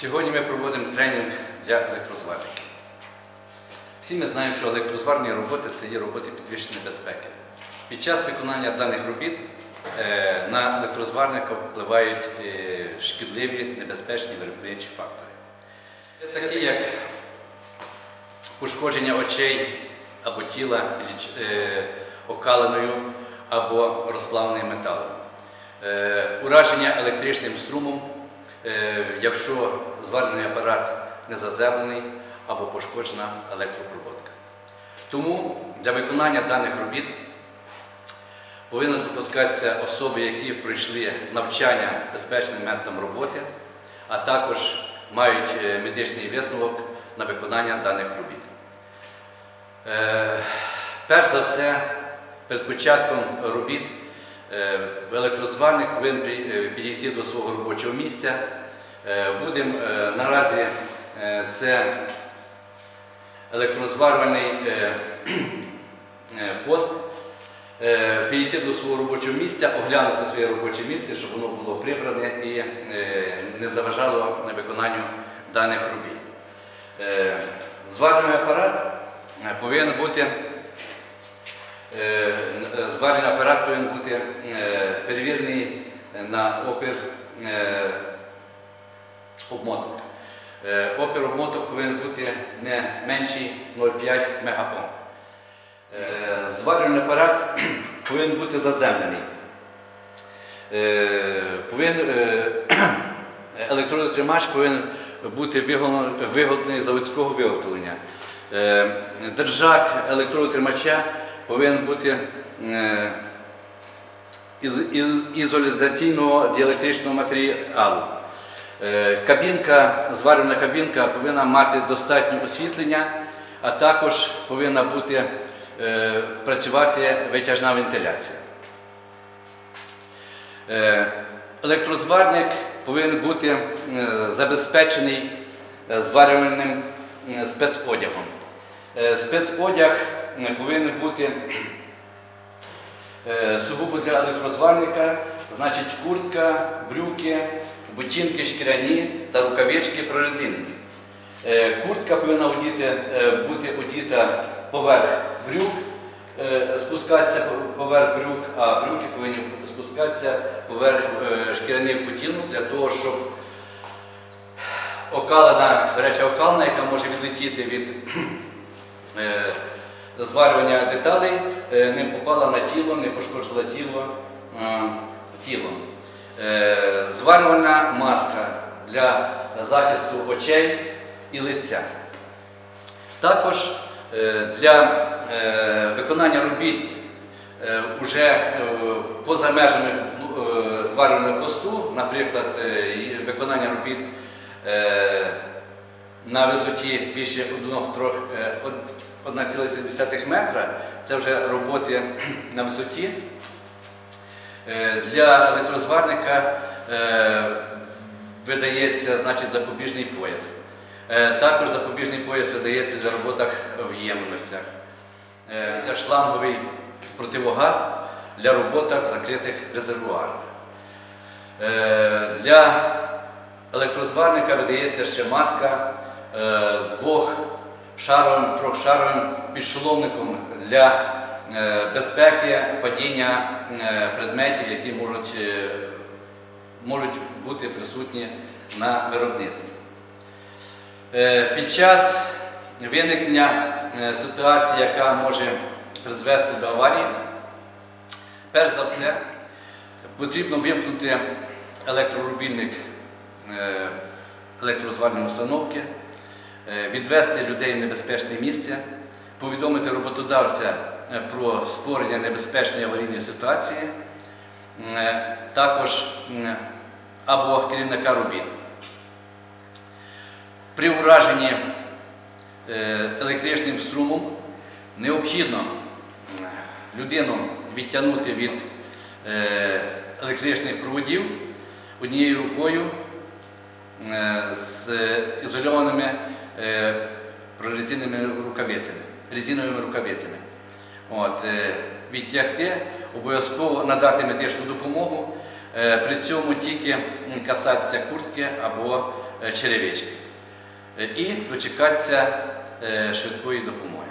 Сьогодні ми проводимо тренінг для електрозварників. Всі ми знаємо, що електрозварні роботи це є роботи підвищеної безпеки. Під час виконання даних робіт е, на електрозварника впливають е, шкідливі небезпечні виробничі фактори. Такі як пошкодження очей або тіла е, окаленою або розплавленим металом, ураження електричним струмом, якщо зварений апарат не заземлений або пошкоджена електропроводка. Тому для виконання даних робіт повинні допускатися особи, які пройшли навчання безпечним методом роботи, а також мають е, медичний висновок на виконання даних робіт. Е, Перш за все, перед початком робіт е, електрозварник повинен е, підійти до свого робочого місця. Е, Будемо е, наразі е, це електрозварювальний е, е, пост. Е, Підійти до свого робочого місця, оглянути своє робоче місце, щоб воно було прибране і е, не заважало виконанню даних робіт. Е, Зварювальний апарат е, повинен бути е, е, зварювальний апарат повинен бути е, перевірений на опір обмоток. Опір обмоток повинен бути не менший 0,5 мегаом. Зварювальний апарат повинен бути заземлений. Е, Повинен, бути виготовлений- заводського виготовлення. Держак електротримача повинен бути е, із, із ізоляційного діелектричного матеріалу. Е, Кабінка, зварювальна кабінка повинна мати достатнє освітлення, а також повинна бути е, працювати витяжна вентиляція. Електрозварник повинен бути забезпечений зварювальним спецодягом. Спецодяг е, повинен бути Е, сугубо для електрозварника, значить куртка, брюки, ботинки шкіряні та рукавички прорезинені. Е, Куртка повинна одіти, е, бути одіта поверх брюк, спускатися поверх брюк, а брюки повинні спускатися поверх шкіряних ботинок для того, щоб окалена, гаряча окалена, яка може відлетіти від зварювання деталей, е, не попала на тіло, не пошкодила тіло е, тіло. Е, Зварювальна маска для захисту очей і лиця. Також для виконання робіт уже поза межами зварювального посту, наприклад, виконання робіт на висоті більше 1,3 е, од- 1,3 метра, це вже роботи на висоті. Е, Для електрозварника е, видається значить, запобіжний пояс. Е, Також запобіжний пояс видається для роботах в ємностях. Це шланговий противогаз для роботах в закритих резервуарах. Для електрозварника видається ще маска е, двохшаровим, трьохшаровим підшоломником для е, безпеки падіння е, предметів, які можуть, е, можуть бути присутні на виробництві. Під час виникнення ситуації, яка може призвести до аварії, перш за все потрібно вимкнути електрорубільник е, електрозварної установки, відвести людей в небезпечне місце, повідомити роботодавця е, про створення небезпечної аварійної ситуації, е, також або керівника робіт. При ураженні е, електричним струмом необхідно е, людину відтягнути від е, електричних проводів однією рукою е, з ізольованими е, прорезиненими рукавицями, резиновими рукавицями. От, е, відтягти, обов'язково надати медичну допомогу, Е, При цьому тільки касатися куртки або е, черевички. Е, І дочекатися е, швидкої допомоги.